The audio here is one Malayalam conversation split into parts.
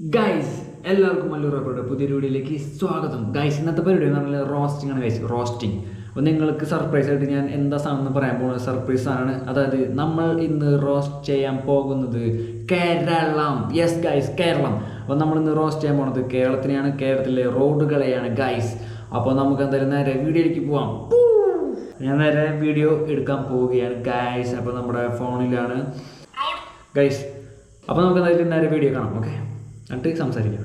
ഗൈസ് എല്ലാവർക്കും റബ്ബറുടെ പുതിയ വീഡിയോയിലേക്ക് സ്വാഗതം. ഗൈസ് ഇന്നത്തെ പരിപാടി എന്ന് പറഞ്ഞാൽ റോസ്റ്റിംഗ് ആണ് ഗൈസ് റോസ്റ്റിംഗ് അപ്പോൾ നിങ്ങൾക്ക് സർപ്രൈസ് ആയിട്ട് ഞാൻ എന്താ സാധനം പറയാൻ പോകുന്നത്? സർപ്രൈസ് ആണ്. അതായത് നമ്മൾ ഇന്ന് റോസ്റ്റ് ചെയ്യാൻ പോകുന്നത് കേരളം. Yes guys Keralam. അപ്പോൾ നമ്മൾ ഇന്ന് റോസ്റ്റ് ചെയ്യാൻ പോകുന്നത് കേരളത്തിനെയാണ് കേരളത്തിലെ റോഡുകളെയാണ് ഗൈസ് അപ്പോൾ നമുക്ക് എന്തായാലും നേരെ വീഡിയോയിലേക്ക് പോവാം. ഞാൻ നേരെ വീഡിയോ എടുക്കാൻ പോവുകയാണ് ഗൈസ് അപ്പോൾ നമ്മുടെ ഫോണിലാണ്. ഗൈസ് അപ്പോൾ നമുക്ക് എന്തായാലും നേരെ വീഡിയോ കാണാം ഓക്കെ എന്നിട്ട് സംസാരിക്കാം.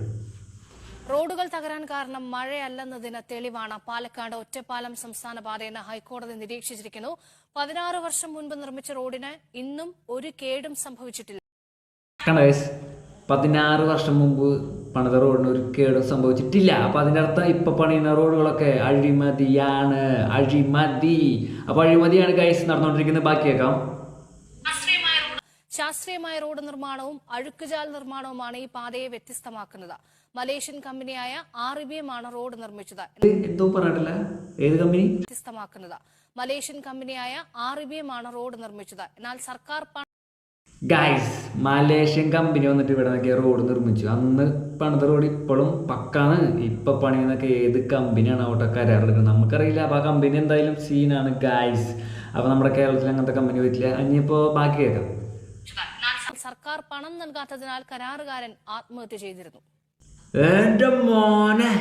റോഡുകൾ തകരാൻ കാരണം മഴയല്ലെന്നതിന് തെളിവാണ് പാലക്കാട് ഒറ്റപ്പാലം സംസ്ഥാന പാതയെന്ന് ഹൈക്കോടതി നിരീക്ഷിച്ചിരിക്കുന്നു. പതിനാറ് വർഷം മുൻപ് നിർമ്മിച്ച റോഡിന് ഇന്നും ഒരു കേടും സംഭവിച്ചിട്ടില്ല. പതിനാറ് വർഷം മുമ്പ് പണിത റോഡിന് ഒരു കേടും സംഭവിച്ചിട്ടില്ല. അപ്പം അതിന്റെ അർത്ഥം ഇപ്പം പണിയുന്ന റോഡുകളൊക്കെ അഴിമതിയാണ്. അഴിമതി. അപ്പോൾ അഴിമതിയാണ് കൈസ് നടന്നുകൊണ്ടിരിക്കുന്നത്. ബാക്കിയേക്കാം ശാസ്ത്രീയമായ റോഡ് നിർമ്മാണവും അഴുക്കുചാൽ നിർമ്മാണവുമാണ് ഈ പാതയെ വ്യത്യസ്തമാക്കുന്നത്. മലേഷ്യൻ കമ്പനിയായ ആർ ആണ് റോഡ് നിർമ്മിച്ചത്. ഏത് കമ്പനി? വ്യത്യസ്തമാക്കുന്നത്. മലേഷ്യൻ കമ്പനിയായ ആർ ആണ് റോഡ് നിർമ്മിച്ചത്. എന്നാൽ സർക്കാർ ഗൈസ് മലേഷ്യൻ കമ്പനി വന്നിട്ട് ഇവിടെ നിന്നൊക്കെ റോഡ് നിർമ്മിച്ചു. അന്ന് പണിത റോഡ് ഇപ്പോഴും പക്കാണ്. ഇപ്പൊ പണിയുന്നൊക്കെ ഏത് കമ്പനിയാണ് അവിടെ കരാറെടുക്കുന്നത് നമുക്കറിയില്ല. അപ്പൊ ആ കമ്പനി എന്തായാലും സീനാണ് ഗൈസ് അപ്പൊ നമ്മുടെ കേരളത്തിൽ അങ്ങനത്തെ കമ്പനി പറ്റില്ല ഇനിയിപ്പോ ബാക്കി കേൾക്കാം. സർക്കാർ പണം നൽകാത്തതിനാൽ കരാറുകാരൻ ആത്മഹത്യ ചെയ്തിരുന്നു. എന്റെ മോനെ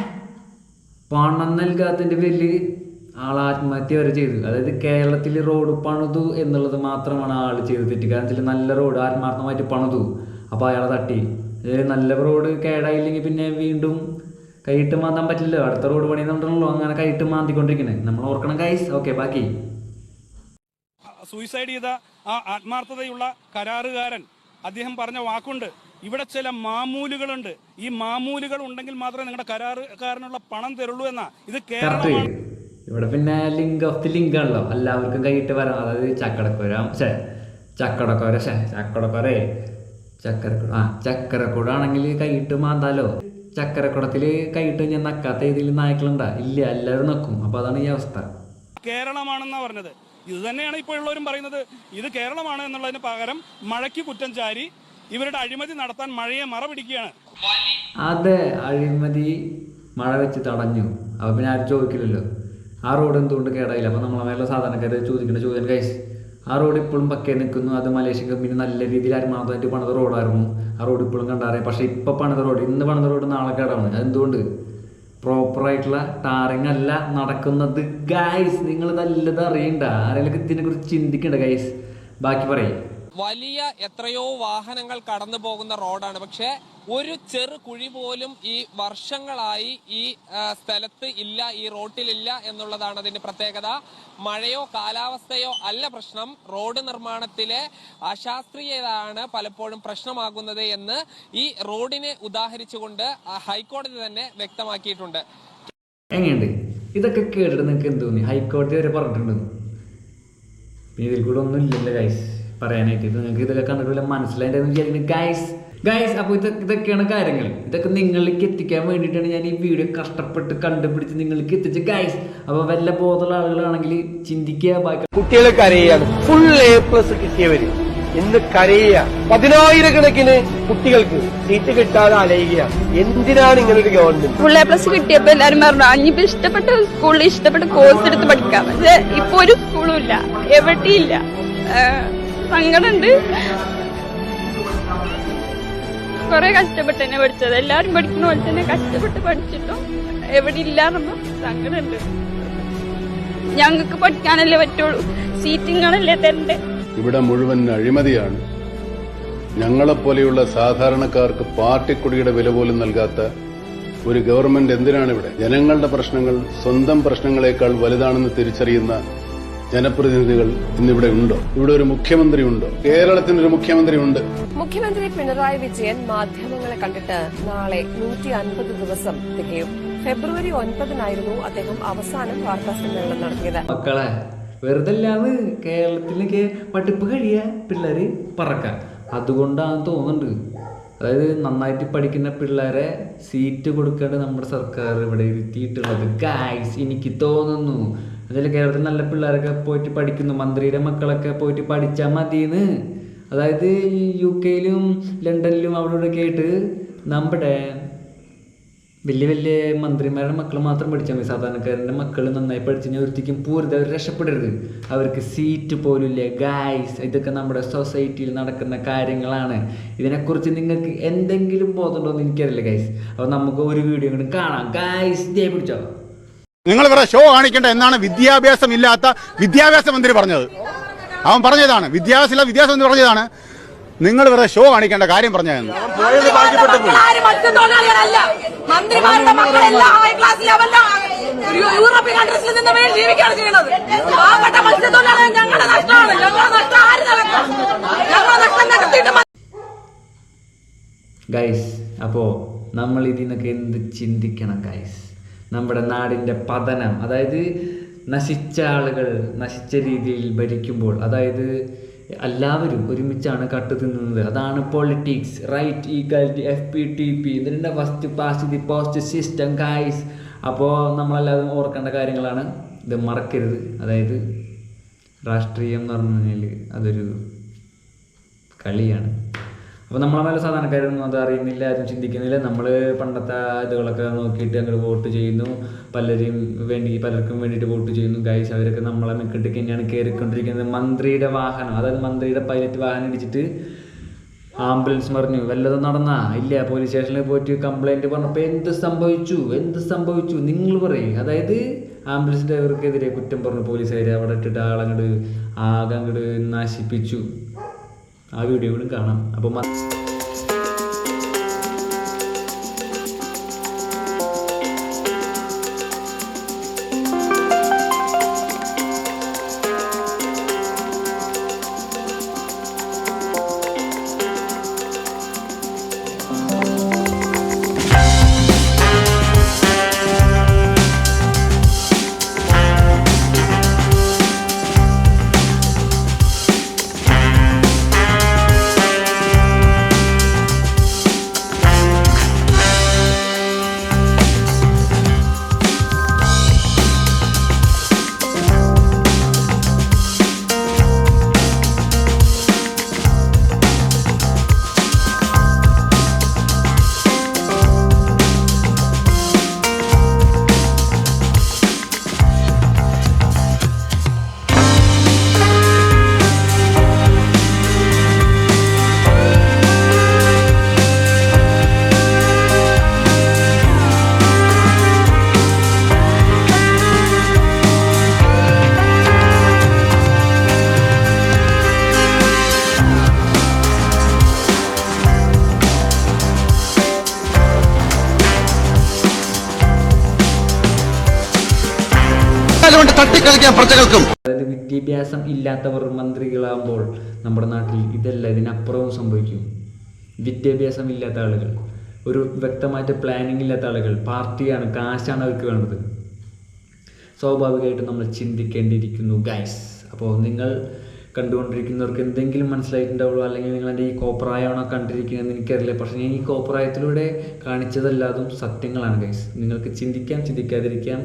പണം നൽകാത്തതിന്റെ പേരിൽ ആൾ ആത്മഹത്യ വരെ ചെയ്തു. അതായത് കേരളത്തിൽ റോഡ് പണിതു എന്നുള്ളത് മാത്രമാണ് ആൾ ചെയ്ത് തെറ്റ് കാരണം വെച്ചാൽ നല്ല റോഡ് ആത്മാർത്ഥമായിട്ട് പണിതു. അപ്പോൾ അയാളെ തട്ടി. നല്ല റോഡ് കേടായില്ലെങ്കിൽ പിന്നെ വീണ്ടും കൈയിട്ട് മാന്താൻ പറ്റില്ല അടുത്ത റോഡ് പണിയുന്നുണ്ടല്ലോ അങ്ങനെ കൈയിട്ട് മാന്തിക്കൊണ്ടിരിക്കണേ. നമ്മൾ ഓർക്കണം കൈസ് ഓക്കെ ബാക്കി. സൂയിസൈഡ് ചെയ്ത ആ ആത്മാർത്ഥതയുള്ള കരാറുകാരൻ അദ്ദേഹം പറഞ്ഞ വാക്കുണ്ട്. ഇവിടെ ചില മാമൂലുകളുണ്ട്. ഈ മാമൂലുകൾ ഉണ്ടെങ്കിൽ മാത്രമേ നിങ്ങളുടെ കരാറുകാരനുള്ള പണം തരുള്ളൂ എന്നാ. ഇത് കേരളമാണ് ഇവിടെ പിന്നെ ലിങ്ക് ഓഫ് ദി ലിങ്ക് ആണല്ലോ എല്ലാവർക്കും കൈയിട്ട് വരാം. അതായത് ചക്കടക്കുരം ഛേ ചക്കടക്കോര ഛേ ചക്കടക്കോരേ. ചക്കരക്കുട ആ ചക്കരക്കുട ആണെങ്കിൽ കൈയിട്ട് മാന്താലോ. ചക്കരക്കുടത്തിൽ കൈയിട്ട് ഞാൻ നക്കാത്ത രീതിയിൽ നായ്ക്കളുണ്ടാ. ഇല്ല എല്ലാവരും നക്കും. അപ്പൊ അതാണ് ഈ അവസ്ഥ. കേരളമാണെന്നാ പറഞ്ഞത്. ഇത് തന്നെയാണ് ഇപ്പോൾ ഉള്ളവരും പറയുന്നത് ഇത് കേരളമാണ് എന്നുള്ളതിന് പകരം മഴയ്ക്ക് കുറ്റം ചാരി ഇവരുടെ അഴിമതി നടത്താൻ മഴയെ മറ പിടിക്കുകയാണ് അതെ അഴിമതി മഴ വെച്ച് തടഞ്ഞു. അപ്പൊ പിന്നെ ആരും ചോദിക്കില്ലല്ലോ. ആ റോഡ് എന്തുകൊണ്ട് കേടായില്ല? അപ്പൊ നമ്മളെ മേലെ സാധാരണക്കാർ ചോദിക്കേണ്ട ചോദ്യം കൈസ് ആ റോഡ് ഇപ്പോഴും പക്കേ നിൽക്കുന്നു? അത് മലേഷ്യ കമ്പനി നല്ല രീതിയിൽ ആത്മാർത്ഥമായിട്ട് പണിത റോഡായിരുന്നു. ആ റോഡ് ഇപ്പോഴും കണ്ടാറേ പക്ഷേ ഇപ്പൊ പണിത റോഡ് ഇന്ന് പണിത റോഡ് നാളെ കേടാണ്. അതെന്തുകൊണ്ട്? പ്രോപ്പറായിട്ടുള്ള ടാറിങ് അല്ല നടക്കുന്നത്. ഗൈസ് നിങ്ങൾ നല്ലത് അറിയണ്ട. ആരെങ്കിലും ഇതിനെക്കുറിച്ച് ചിന്തിക്കണ്ട ഗൈസ് ബാക്കി പറയും. വലിയ എത്രയോ വാഹനങ്ങൾ കടന്നു പോകുന്ന റോഡാണ്. പക്ഷേ ഒരു ചെറു കുഴി പോലും ഈ വർഷങ്ങളായി ഈ സ്ഥലത്ത് ഇല്ല ഈ റോട്ടിലില്ല എന്നുള്ളതാണ് അതിന്റെ പ്രത്യേകത. മഴയോ കാലാവസ്ഥയോ അല്ല പ്രശ്നം. റോഡ് നിർമ്മാണത്തിലെ അശാസ്ത്രീയതാണ് പലപ്പോഴും പ്രശ്നമാകുന്നത് എന്ന് ഈ റോഡിനെ ഉദാഹരിച്ചുകൊണ്ട് ഹൈക്കോടതി തന്നെ വ്യക്തമാക്കിയിട്ടുണ്ട്. എങ്ങനെയുണ്ട്? ഇതൊക്കെ കേട്ടിട്ട് നിങ്ങൾക്ക് എന്ത് തോന്നി? ഹൈക്കോടതി വരെ പറഞ്ഞിട്ടുണ്ടെന്ന്. ഇതിൽ കൂടെ ഒന്നും ഇല്ലല്ലോ ഗൈസ് പറയാനായിട്ട് ഇത് നിങ്ങൾക്ക് ഇതൊക്കെ കണ്ടിട്ട് വല്ല മനസ്സിലായിട്ടെന്ന് വിചാരിക്കുന്നത് ഗൈസ് ഗൈസ് അപ്പോൾ ഇത് ഇതൊക്കെയാണ് കാര്യങ്ങൾ. ഇതൊക്കെ നിങ്ങളിലേക്ക് എത്തിക്കാൻ വേണ്ടിയിട്ടാണ് ഞാൻ ഈ വീഡിയോ കഷ്ടപ്പെട്ട് കണ്ടുപിടിച്ച് നിങ്ങൾക്ക് എത്തിച്ച ഗൈസ് അപ്പോൾ വല്ല ബോധമുള്ള ആളുകളാണെങ്കിൽ ചിന്തിക്കുക ബാക്കി കുട്ടികൾ കരയാണ് ഫുൾ എ പ്ലസ് കിട്ടിയവര്. ഇന്ന് കരയുക. പതിനായിരക്കണക്കിന് കുട്ടികൾക്ക് സീറ്റ് കിട്ടാതെ അലയുക. എന്തിനാണ് ഇങ്ങനെ ഒരു ഗവൺമെന്റ് ഫുൾ എ പ്ലസ് കിട്ടിയപ്പോ എല്ലാരും പറഞ്ഞു അഞ്ഞിപ്പോ ഇഷ്ടപ്പെട്ട സ്കൂളിൽ ഇഷ്ടപ്പെട്ട കോഴ്സ് എടുത്ത് പഠിക്കാം. പക്ഷെ ഇപ്പൊ ഒരു സ്കൂളും ഇല്ല. എവിടെയില്ല സങ്കടമുണ്ട്. കുറെ കഷ്ടപ്പെട്ട് തന്നെ പഠിച്ചത്. എല്ലാരും പഠിക്കുന്ന പോലെ തന്നെ കഷ്ടപ്പെട്ട് പഠിച്ചിട്ടും എവിടെ ഇല്ലാന്നപ്പോ സങ്കടമുണ്ട്. ഞങ്ങൾക്ക് പഠിക്കാനല്ലേ പറ്റുള്ളൂ. സീറ്റിങ്ങളല്ലേ തരണ്ടേ? ഇവിടെ മുഴുവൻ അഴിമതിയാണ്. ഞങ്ങളെപ്പോലെയുള്ള സാധാരണക്കാർക്ക് പാർട്ടിക്കൊടിയുടെ വില പോലും നൽകാത്ത ഒരു ഗവൺമെന്റ് എന്തിനാണ് ഇവിടെ ജനങ്ങളുടെ പ്രശ്നങ്ങൾ സ്വന്തം പ്രശ്നങ്ങളെക്കാൾ വലുതാണെന്ന് തിരിച്ചറിയുന്ന ജനപ്രതിനിധികൾ ഇന്നിവിടെ ഉണ്ടോ? ഇവിടെ ഒരു മുഖ്യമന്ത്രി ഉണ്ടോ? കേരളത്തിന് ഒരു മുഖ്യമന്ത്രി ഉണ്ട്. മുഖ്യമന്ത്രി പിണറായി വിജയൻ മാധ്യമങ്ങളെ കണ്ടിട്ട് നാളെ നൂറ്റി അൻപത് ദിവസം തികയും. ഫെബ്രുവരി ഒൻപതിനായിരുന്നു അദ്ദേഹം അവസാനം വാർത്താ സമ്മേളനം നടത്തിയത്. മക്കളെ വെറുതെല്ലാന്ന് കേരളത്തിലേക്ക് പഠിപ്പ് കഴിയ പിള്ളേര് പറക്കാൻ. അതുകൊണ്ടാണ് തോന്നുന്നുണ്ട്. അതായത് നന്നായിട്ട് പഠിക്കുന്ന പിള്ളേരെ സീറ്റ് കൊടുക്കേണ്ട നമ്മുടെ സർക്കാർ ഇവിടെ ഇരുത്തിയിട്ടുള്ളത്. ഗായ്സ് എനിക്ക് തോന്നുന്നു അതിൽ കേരളത്തിൽ നല്ല പിള്ളേരൊക്കെ പോയിട്ട് പഠിക്കുന്നു. മന്ത്രിയുടെ മക്കളൊക്കെ പോയിട്ട് പഠിച്ചാൽ മതിയെന്ന് അതായത് യു കെയിലും ലണ്ടനിലും അവിടെ ഇവിടെ കേട്ട് നമ്മുടെ വലിയ വലിയ മന്ത്രിമാരുടെ മക്കൾ മാത്രം പഠിച്ചാൽ മതി. സാധാരണക്കാരന്റെ മക്കൾ നന്നായി പഠിച്ചു കഴിഞ്ഞാൽ ഒരിക്കലും പൂർത്തി അവർ രക്ഷപ്പെടരുത്. അവർക്ക് സീറ്റ് പോലും ഇല്ല ഗായ്സ് ഇതൊക്കെ നമ്മുടെ സൊസൈറ്റിയിൽ നടക്കുന്ന കാര്യങ്ങളാണ്. ഇതിനെക്കുറിച്ച് നിങ്ങൾക്ക് എന്തെങ്കിലും ബോധമുണ്ടോ എന്ന് എനിക്കറിയില്ല ഗൈസ് അപ്പോൾ നമുക്ക് ഒരു വീഡിയോ കൂടി കാണാം. ഗായ്സ് ദേ പിടിച്ചോ. നിങ്ങൾ ഇവിടെ ഷോ കാണിക്കേണ്ട എന്നാണ് വിദ്യാഭ്യാസം ഇല്ലാത്ത വിദ്യാഭ്യാസ മന്ത്രി പറഞ്ഞത്. അവൻ പറഞ്ഞതാണ് വിദ്യാഭ്യാസം ഇല്ല വിദ്യാഭ്യാസം മന്ത്രി പറഞ്ഞതാണ് നിങ്ങൾ വേറെ ഷോ കാണിക്കേണ്ട കാര്യം മത്സ്യത്തൊഴിലാളികളല്ല മന്ത്രിമാരുടെ മക്കളെല്ലാം ഹൈ ക്ലാസ് ലെവലിലെ യൂറോപ്യൻ കൺട്രീസിൽ നിന്ന് മേൽ ജീവിക്കുകയാണ് ചെയ്യുന്നത്. പാവപ്പെട്ട മത്സ്യത്തൊഴിലാളികൾ ഞങ്ങളുടെ നഷ്ടമാണ്. ഞങ്ങളുടെ നഷ്ടം ആര് നികത്തും ഞങ്ങളുടെ നഷ്ടം നികത്തിയിട്ട് ഗൈസ് അപ്പോൾ നമ്മൾ ഇതിനൊക്കെ നിന്നൊക്കെ എന്ത് ചിന്തിക്കണം ഗൈസ് നമ്മുടെ നാടിന്റെ പതനം അതായത് നശിച്ച ആളുകൾ നശിച്ച രീതിയിൽ ഭരിക്കുമ്പോൾ അതായത് എല്ലാവരും ഒരുമിച്ചാണ് കട്ട് തിന്നുന്നത്. അതാണ് politics right equality F P T P ഇതിന്റെ first past the post system കായ്സ് അപ്പോൾ നമ്മളെല്ലാവരും ഓർക്കേണ്ട കാര്യങ്ങളാണ്. ഇത് മറക്കരുത്. അതായത് രാഷ്ട്രീയം എന്ന് പറഞ്ഞു കഴിഞ്ഞാൽ അതൊരു കളിയാണ്. അപ്പോൾ നമ്മളെ മേലെ സാധാരണക്കാരൊന്നും അത് അറിയുന്നില്ല ആരും ചിന്തിക്കുന്നില്ല. നമ്മൾ പണ്ടത്തെ ഇതുകളൊക്കെ നോക്കിയിട്ട് അങ്ങോട്ട് വോട്ട് ചെയ്യുന്നു. പലരും വേണ്ടി പലർക്കും വേണ്ടിയിട്ട് വോട്ട് ചെയ്യുന്നു. ഗൈസ് അവരൊക്കെ നമ്മളെ മെക്കിട്ടേക്ക് തന്നെയാണ് കയറിക്കൊണ്ടിരിക്കുന്നത് മന്ത്രിയുടെ വാഹനം അതായത് മന്ത്രിയുടെ പൈലറ്റ് വാഹനം ഇടിച്ചിട്ട് ആംബുലൻസ് മറിഞ്ഞു. വല്ലതും നടന്നാ? ഇല്ല പോലീസ് സ്റ്റേഷനിൽ പോയിട്ട് കംപ്ലൈന്റ് പറഞ്ഞപ്പോൾ എന്ത് സംഭവിച്ചു? എന്ത് സംഭവിച്ചു? നിങ്ങൾ പറയും. അതായത് ആംബുലൻസ് ഡ്രൈവർക്കെതിരെ കുറ്റം പറഞ്ഞു പോലീസുകാർ അവിടെ ഇട്ടിട്ട് ആളങ്ങോട്ട് ആകെ അങ്ങോട്ട് നശിപ്പിച്ചു. ആ വീഡിയോകളും കാണാം. അപ്പോൾ തട്ടിക്കളിക്കാൻ പ്രജകൾക്കും. അതായത് വിദ്യാഭ്യാസം ഇല്ലാത്തവർ മന്ത്രികളാകുമ്പോൾ നമ്മുടെ നാട്ടിൽ ഇതല്ല ഇതിനപ്പുറവും സംഭവിക്കും. വിദ്യാഭ്യാസം ഇല്ലാത്ത ആളുകൾ ഒരു വ്യക്തമായിട്ട് പ്ലാനിങ് ഇല്ലാത്ത ആളുകൾ പാർട്ടിയാണ് കാശാണ് അവർക്ക് വേണ്ടത്. സ്വാഭാവികമായിട്ടും നമ്മൾ ചിന്തിക്കേണ്ടിയിരിക്കുന്നു ഗൈസ് അപ്പോൾ നിങ്ങൾ കണ്ടുകൊണ്ടിരിക്കുന്നവർക്ക് എന്തെങ്കിലും മനസ്സിലായിട്ടുണ്ടാവുള്ളൂ. അല്ലെങ്കിൽ നിങ്ങൾ എന്റെ ഈ കോപ്രായമാണോ കണ്ടിരിക്കുന്നതെന്ന് എനിക്കറിയില്ല. പക്ഷേ ഞാൻ ഈ കോപ്രായത്തിലൂടെ കാണിച്ചതല്ലാതും സത്യങ്ങളാണ് ഗൈസ് നിങ്ങൾക്ക് ചിന്തിക്കാം ചിന്തിക്കാതിരിക്കാം.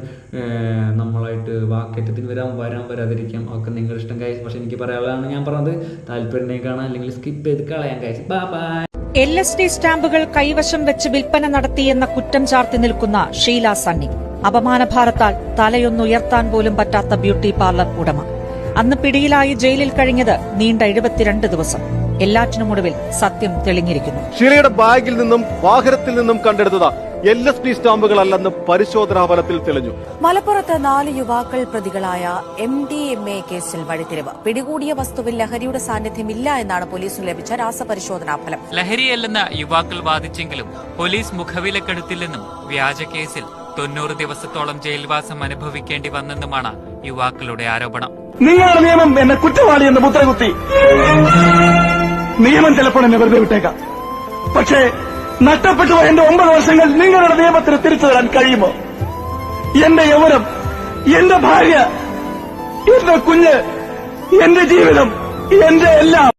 നമ്മളായിട്ട് വാക്കേറ്റത്തിന് വരാം വരാൻ വരാതിരിക്കാം. ഒക്കെ നിങ്ങളുടെ ഇഷ്ടം ഗൈസ് പക്ഷേ എനിക്ക് പറയാനുള്ളതാണ് ഞാൻ പറഞ്ഞത് താല്പര്യം കാണാം അല്ലെങ്കിൽ സ്കിപ്പ് ചെയ്ത് കളയാം guys bye bye L S D സ്റ്റാമ്പുകൾ കൈവശം വെച്ച് വിൽപ്പന നടത്തിയെന്ന കുറ്റം ചാർത്തി നിൽക്കുന്ന ഷീല സണ്ണി. അപമാനഭാരത്താൽ തലയൊന്നുയർത്താൻ പോലും പറ്റാത്ത ബ്യൂട്ടി പാർലർ ഉടമ. അന്ന് പിടിയിലായി ജയിലിൽ കഴിഞ്ഞത് നീണ്ട എഴുപത്തിരണ്ട് ദിവസം. എല്ലാറ്റിനും ഒടുവിൽ സത്യം തെളിഞ്ഞിരിക്കുന്നു. ഷീലയുടെ ബാഗിൽ നിന്നും വാഹനത്തിൽ നിന്നും കണ്ടെടുത്തത് എൽ എസ് ഡി സ്റ്റാമ്പുകളല്ലെന്ന് പരിശോധനാ ഫലത്തിൽ തെളിഞ്ഞു. മലപ്പുറത്ത് നാല് യുവാക്കൾ പ്രതികളായ എം ഡി എം എ കേസിൽ വഴിത്തിരിവ്. പിടികൂടിയ വസ്തുവിൽ ലഹരിയുടെ സാന്നിധ്യമില്ല എന്നാണ് പോലീസിന് ലഭിച്ച രാസപരിശോധനാ ഫലം. ലഹരിയല്ലെന്ന് യുവാക്കൾ വാദിച്ചെങ്കിലും പോലീസ് മുഖവിലക്കെടുത്തില്ലെന്നും വ്യാജ കേസിൽ തൊണ്ണൂറ് ദിവസത്തോളം ജയിൽവാസം അനുഭവിക്കേണ്ടി വന്നെന്നുമാണ് യുവാക്കളുടെ ആരോപണം. നിങ്ങളുടെ നിയമം എന്നെ കുറ്റവാളി എന്ന് മുദ്രകുത്തി. നിയമം ചിലപ്പോൾ എന്നെ വെറുതെ വിട്ടേക്കാം. പക്ഷേ നഷ്ടപ്പെട്ടു എന്റെ ഒമ്പത് വർഷങ്ങൾ നിങ്ങളുടെ നിയമത്തിന് തിരിച്ചു തരാൻ കഴിയുമോ? എന്റെ യൗവനം എന്റെ ഭാര്യ എന്റെ കുഞ്ഞ് എന്റെ ജീവിതം എന്റെ എല്ലാം.